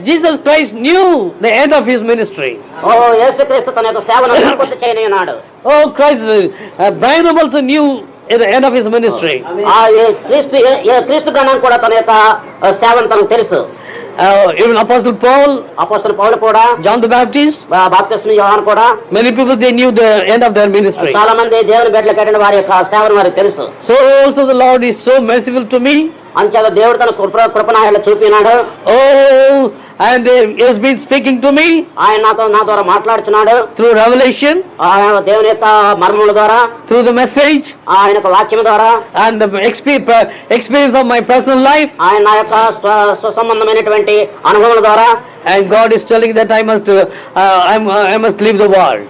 Jesus Christ knew the end of his ministry. ఓ యేసుక్రీస్తు తన యొక్క సేవను పూర్తి చేయని ఉన్నాడు Oh, Christ, uh, Branham also knew at the end of his ministry. ఆ క్రీస్తు క్రీస్తు గ్రంథం కూడా తన యొక్క సేవను తనకు తెలుసు Uh, even Apostle Paul, అపోస్తుల పౌలు కూడా John the Baptist, బాప్తిస్మ యోహాన్ కూడా many people they knew the end of their ministry. చాలా మంది దేవుని బిడ్డలు కట్టిన వారి యొక్క సేవను వారికి తెలుసు So also the Lord is so merciful to me. అంచేత దేవుడు తన కృప కృపనాయలు చూపినాడు Oh, and uh, he has been speaking to me ఆయన నాతో నా ద్వారా మాట్లాడుతున్నాడు through revelation, ఆయన దేవుని యొక్క మర్మముల ద్వారా through the message, ఆయన యొక్క వాక్యం ద్వారా and the expe- uh, experience of my personal life. ఆయన నా యొక్క స్వ- స్వసంబంధమైనటువంటి అనుభవాల ద్వారా And God is telling that I must, uh, uh, uh, I must leave the world.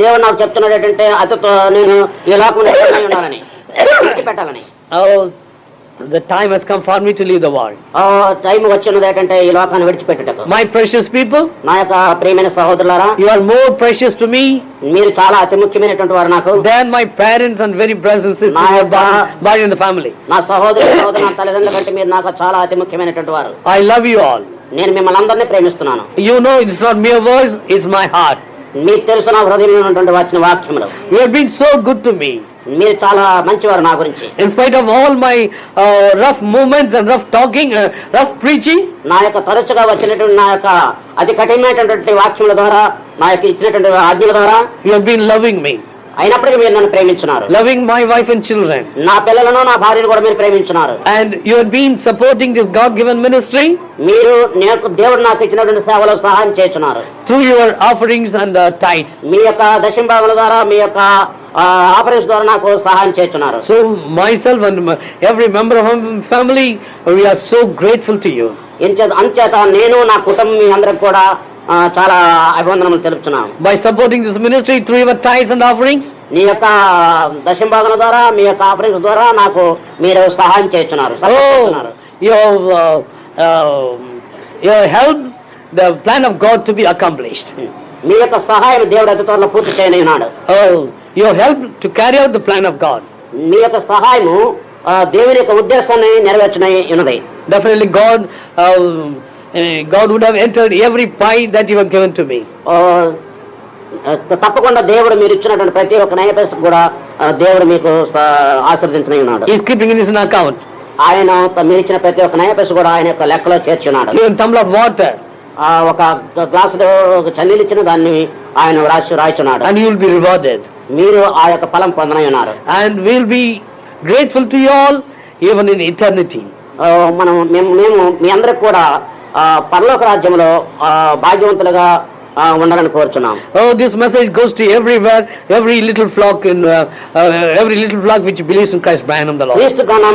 దేవుడు నాకు చెప్తున్నాడు ఏంటంటే అతతో నేను ఈ లోకంలో ఉండాలని విడిచిపెట్టాలని Oh, the time has come for me to leave the world. Time వచ్చినది ఏంటంటే ఈ లోకాన్ని విడిచిపెట్టుటకు My precious people, నా యొక్క ప్రియమైన సహోదరులారా you are more precious to me మీరు చాలా అతి ముఖ్యమైనటువంటి వారు నాకు than my parents and very brothers and sisters who are born- born in the family. నా సహోదరు సహోదరు నా తల్లిదండ్రుల కంటే మీరు నాకు చాలా అతి ముఖ్యమైనటువంటి వారు I love you all. నేను మిమ్మల్ని అందరినీ ప్రేమిస్తున్నాను You know it's not mere words, it's my heart. మీకు తెలుసు నా హృదయంలో ఉన్నటువంటి వచ్చిన వాక్యములు You have been so good to me. మీరు చాలా మంచివారు నా గురించి. In spite of all my rough moments and rough talking rough preaching నా యొక్క తరచుగా వచ్చినటువంటి నా యొక్క అతి కఠినమైనటువంటి వాక్యముల ద్వారా నా యొక్క ఇచ్చినటువంటి ఆజ్ఞల ద్వారా యు హావ్ లవింగ్ మీ అయినప్పటికీ మీరు నన్ను ప్రేమించున్నారు. Loving my wife and children నా పిల్లలను నా భార్యను కూడా మీరు ప్రేమించున్నారు. And you have been supporting this God given ministry మీరు నాకు దేవుడు నాకు ఇచ్చినటువంటి సేవలకు సహాయం చేస్తున్నారు. Through your offerings and tithes మీ యొక్క దశంభాగుల ద్వారా మీ యొక్క ఆపరేషన్ ద్వారా నాకు సహాయం చేస్తున్నారు. So myself and every member of family we are so grateful to you అంచేత నేను నా కుటుంబం మీ అందరికి కూడా చాలా అభివందనములు తెలుపుతున్నాం by supporting this ministry through your tithes and offerings మీ యొక్క దశంబాధన ద్వారా మీ యొక్క ఆఫరింగ్స్ ద్వారా నాకు మీరు సహాయం చేస్తున్నారు you help the plan of God to be accomplished మీ యొక్క సహాయం దేవుడు అతి త్వరలో పూర్తి చేయనున్నాడు. You help to carry out the plan of God మీ యొక్క సహాయము దేవుని యొక్క ఉద్దేశాన్ని నెరవేర్చనే ఉన్నది. Definitely God uh, uh, God would have entered every pie that you have given to me. ఆ, తప్పకుండా దేవుడు మీరు ఇచ్చినటువంటి ప్రతి ఒక్క నైపేస్ కూడా దేవుడు మీకు ఆశీర్వదించనై ఉన్నాడు keeping it in his account. ఆయన మీరు ఇచ్చిన ప్రతి ఒక్క నైపేస్ కూడా ఆయన యొక్క లెక్కలో చేర్చున్నాడు Even tumbler of water, ఆ, ఒక ఒక చన్నీళ్ళు ఇచ్చిన దాన్ని ఆయన రాసి రాయిచున్నాడు and you will be rewarded. మీరు ఆ యొక్క ఫలం పొందనై ఉన్నారు And we'll be grateful to you all, even in eternity. ఆ, మనం మేము మేము మీ అందరికి కూడా పర్లోక రాజ్యంలో భాగ్యవంతులుగా ఉండాలని కోరుతున్నాం ఓ this message goes to every little flock every little flock which believes in Christ బ్యానం దలో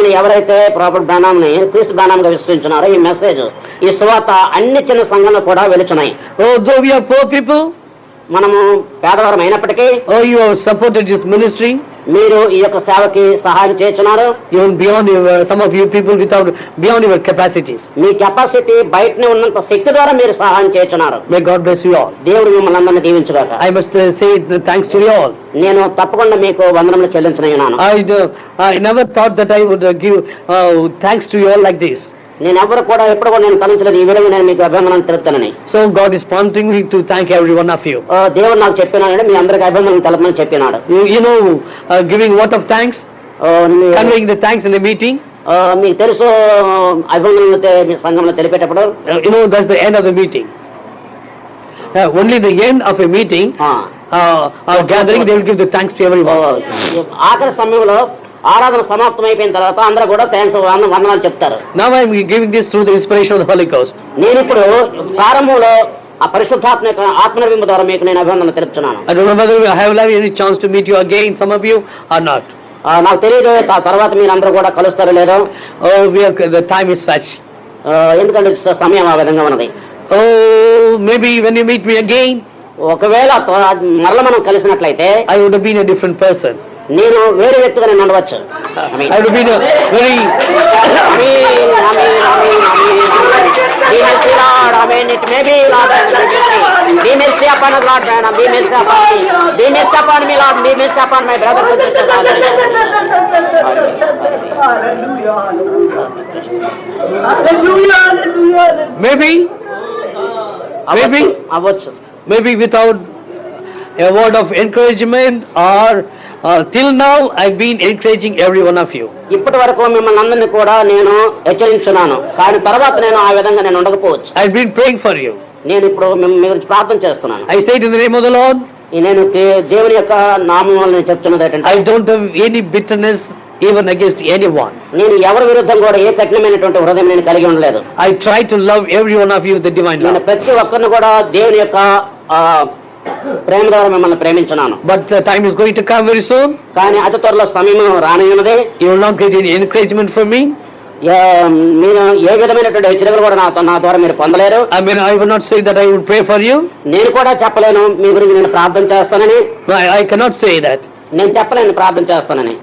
ఎవరైతే ప్రాపర్ బ్యానాన్ని క్రీస్తు బాణంగా విస్తరించున్నారో ఈ మెసేజ్ ఈ స్వాత అన్ని చిన్న సంఘంలో కూడా వెలుచున్నాయి. ఓ దో వి మనము పేదవారం అయినప్పటికీ ఓ యు హావ్ మినిస్ట్రీ మీరు ఈ యొక్క సేవకి సహాయం చేస్తున్నారు? వితౌట్ బియాండ్ యువర్ కెపాసిటీ మీ కెపాసిటీ బయటనే ఉన్నంత శక్తి ద్వారా మీరు సహాయం చేస్తున్నారు. May God bless you all దేవుడు మిమ్మల్ని అందరినీ దీవించగలరు I must say thanks to you all నేను తప్పకుండా మీకు వందనములు చెల్లించనున్నాను. I never thought that I would give thanks to you all like this నేను ఎవరు కూడా ఎప్పుడు కూడా నేను తలంచలేదు ఈ విధంగా నేను మీకు అభిమానం తెలుపుతానని. So God is pointing me to thank every one of you దేవుడు నాకు చెప్పినాడు మీ అందరికి అభిమానం తెలపమని చెప్పినాడు. You know giving what of thanks conveying the thanks in the meeting మీకు తెలుసు అభిమానం మీ సంఘంలో తెలిపేటప్పుడు? You know that's the end of the meeting only the end of a meeting gathering they will give the thanks to every ఆఖరి సమయంలో ఆరాధన సమాప్తం అయిపోయిన తర్వాత అందరూ కూడా థ్యాంక్స్ వందనాలు చెప్తారు. నేను ఇప్పుడు ప్రారంభంలో ఆ పరిశుద్ధాత్మ ఆత్మనిర్మింప ద్వారా మీకు నేను అభినందన తెలుపుతున్నాను. నాకు తెలియదు తర్వాత మీరు అందరూ కూడా కలుస్తారు లేదో. టైమ్ ఇస్ సచ్ ఎందుకంటే సమయం ఆ విధంగా ఉన్నది. ఒకవేళ మరల మనం కలిసినట్లయితే I would been different person నేను వేరే వ్యక్తిగా నేను ఉండవచ్చు I would have been a very, Amen, amen, amen, amen, amen. Be mercy, Lord, amen. It may be, Lord, I will be free. Be mercy upon us, Lord, madam. Be mercy upon me. Be mercy upon me, Lord. Be mercy upon my brothers and sisters. Hallelujah, hallelujah, hallelujah. maybe Maybe, అవ్వచ్చు maybe without a word of encouragement or uh, till now I've been encouraging every one of you. ఇప్పటి వరకు మిమ్మల్ని అందరినీ కూడా నేను హెచ్చరించున్నాను కానీ తర్వాత నేను ఆ విధంగా నేను ఉండకపోవచ్చు I've been praying for you. నేను ఇప్పుడు గురించి ప్రార్థన చేస్తున్నాను it in the name of the Lord, నేను దే- దేవుని యొక్క నామం వల్ల నేను చెప్తున్నది ఏంటంటే I don't have any bitterness even against anyone. నేను ఎవరి విరుద్ధం కూడా ఏ కఠినమైనటువంటి హృదయం నేను కలిగి ఉండలేదు I try to love every one of you with the divine నేను. ప్రతి ఒక్కరిని కూడా దేవుని యొక్క ప్రేమ ద్వారా మిమ్మల్ని ప్రేమించున్నాను. But time is going to come very soon కానీ అతి త్వరలో సమయం రానయ్యున్నది you will not get any encouragement for మీ మీరు ఏ విధమైనటువంటి హెచ్చరికలు కూడా నాతో నా ద్వారా మీరు పొందలేరు. I mean I would not say that I would pray for you నేను కూడా చెప్పలేను. మీ గురించి నేను ప్రార్థన చేస్తానని. ఐ కెనాట్ సే దట్ నేను చెప్పలేను ప్రార్థన చేస్తానని.